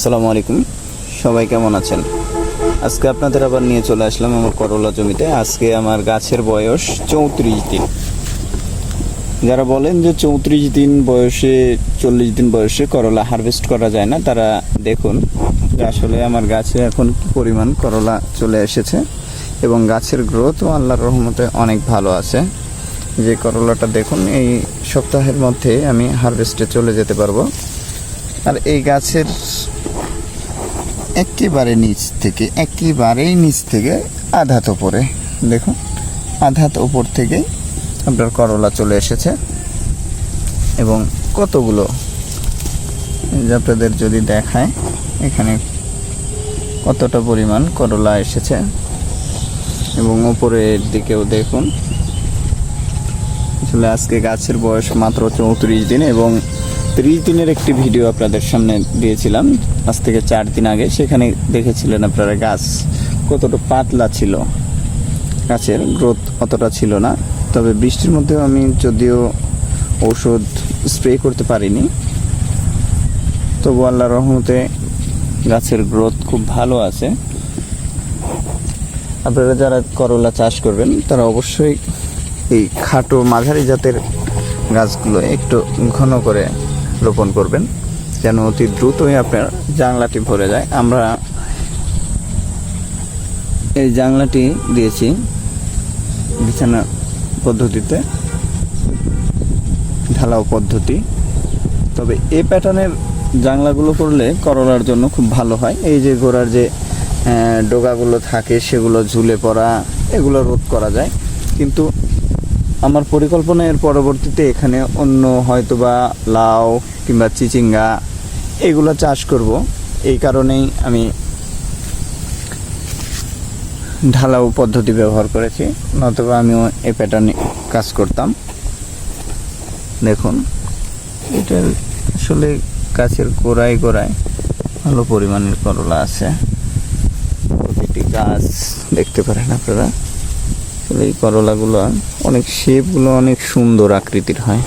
আসসালামু আলাইকুম। সবাই কেমন আছেন? আজকে আপনাদের আবার নিয়ে চলে আসলাম আমার করলা জমিতে। আজকে আমার গাছের বয়স চৌত্রিশ দিন। যারা বলেন যে চৌত্রিশ দিন বয়সে, চল্লিশ দিন বয়সে করলা হারভেস্ট করা যায় না, তারা দেখুন যে আসলে আমার গাছে এখন পরিমাণ করলা চলে এসেছে এবং গাছের গ্রোথও আল্লাহর রহমতে অনেক ভালো আছে। যে করলাটা দেখুন, এই সপ্তাহের মধ্যে আমি হারভেস্টে চলে যেতে পারব। আর এই গাছের একেবারে নিচ থেকে, একেবারেই নিচ থেকে আধাত ওপরে। দেখুন, আধাত ওপর থেকেই আপনার করলা চলে এসেছে। এবং কতগুলো আপনাদের যদি দেখায়, এখানে কতটা পরিমাণ করলা এসেছে। এবং উপরের দিকেও দেখুন, আসলে আজকে গাছের বয়স মাত্র চৌত্রিশ দিন এবং ত্রিশ দিনের একটি ভিডিও আপনাদের সামনে দিয়েছিলাম। আজ থেকে চার দিন আগে। সেখানে দেখেছিলেন আপনারা গাছ কতটা পাতলা ছিল। গাছের গ্রোথ অতটা ছিল না। তবে বৃষ্টির মধ্যেও আমি যদিও ঔষধ স্প্রে করতে পারিনি, তবু আল্লাহ রহমতে গাছের গ্রোথ খুব ভালো আছে। আপনারা যারা করলা চাষ করবেন, তারা অবশ্যই এই খাটো মাঝারি জাতের গাছগুলো একটু ঘন করে রোপণ করবেন, যেন অতি দ্রুতই আপনার জাংলাটি ভরে যায়। আমরা এই জাংলাটি দিয়েছি বিছানা পদ্ধতিতে, ঢালাও পদ্ধতি। তবে এই প্যাটার্নের জাংলাগুলো করলে করলার জন্য খুব ভালো হয়। এই যে গোড়ার যে ডোগাগুলো থাকে, সেগুলো ঝুলে পড়া, এগুলো রোধ করা যায়। কিন্তু আমার পরিকল্পনা এর পরবর্তীতে এখানে অন্য হয়তোবা লাউ কিংবা চিচিঙ্গা এগুলো চাষ করব। এই কারণেই আমি ঢালাও পদ্ধতি ব্যবহার করেছি, নতুবা আমিও এই প্যাটার্নে কাজ করতাম। দেখুন, এটা আসলে গাছের গোড়ায় গোড়ায় ভালো পরিমাণের করলা আছে। প্রতিটি গাছ দেখতে পারেন আপনারা। আসলে এই করলাগুলো অনেক শেপগুলো অনেক সুন্দর আকৃতির হয়।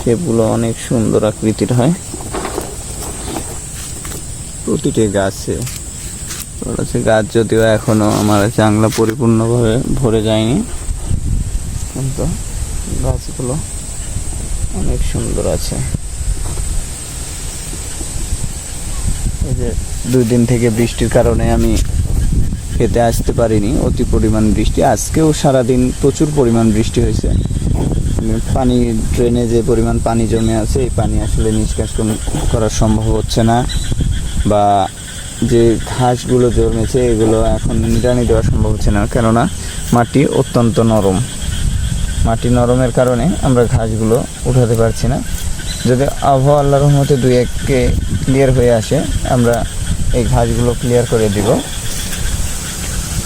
শেপগুলো অনেক সুন্দর আকৃতির হয়। প্রতিটি গাছে বলেছে গাছ যদিও এখনও আমার জাংলা পরিপূর্ণভাবে ভরে যায়নি, কিন্তু গাছগুলো অনেক সুন্দর আছে। এই যে দুই দিন থেকে বৃষ্টির কারণে আমি খেতে আসতে পারিনি। অতি পরিমাণ বৃষ্টি। আজকেও সারাদিন প্রচুর পরিমাণ বৃষ্টি হয়েছে। পানি ড্রেনে যে পরিমাণ পানি জমে আছে, এই পানি আসলে নিষ্কাশন করা সম্ভব হচ্ছে না। বা যে ঘাসগুলো জন্মেছে, এগুলো এখন নিড়ানি দেওয়া সম্ভব হচ্ছে না। কেননা মাটি অত্যন্ত নরম। মাটি নরমের কারণে আমরা ঘাসগুলো উঠাতে পারছি না। যদি আবহাওয়া আল্লাহ রহমতে দুই এককে ক্লিয়ার হয়ে আসে, আমরা এই ঘাসগুলো ক্লিয়ার করে দিব।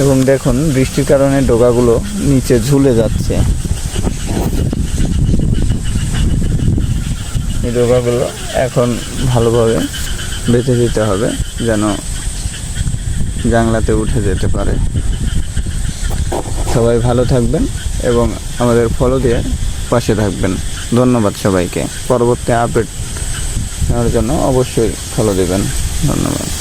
এবং দেখুন, বৃষ্টির কারণে ডোগাগুলো নিচে ঝুলে যাচ্ছে। এই ডোগাগুলো এখন ভালোভাবে বেঁচে দিতে হবে, যেন জাংলাতে উঠে যেতে পারে। সবাই ভালো থাকবেন এবং আমাদের ফলো দিয়ে পাশে থাকবেন। ধন্যবাদ সবাইকে। পরবর্তী আপডেট নেওয়ার জন্য অবশ্যই ফলো দেবেন। ধন্যবাদ।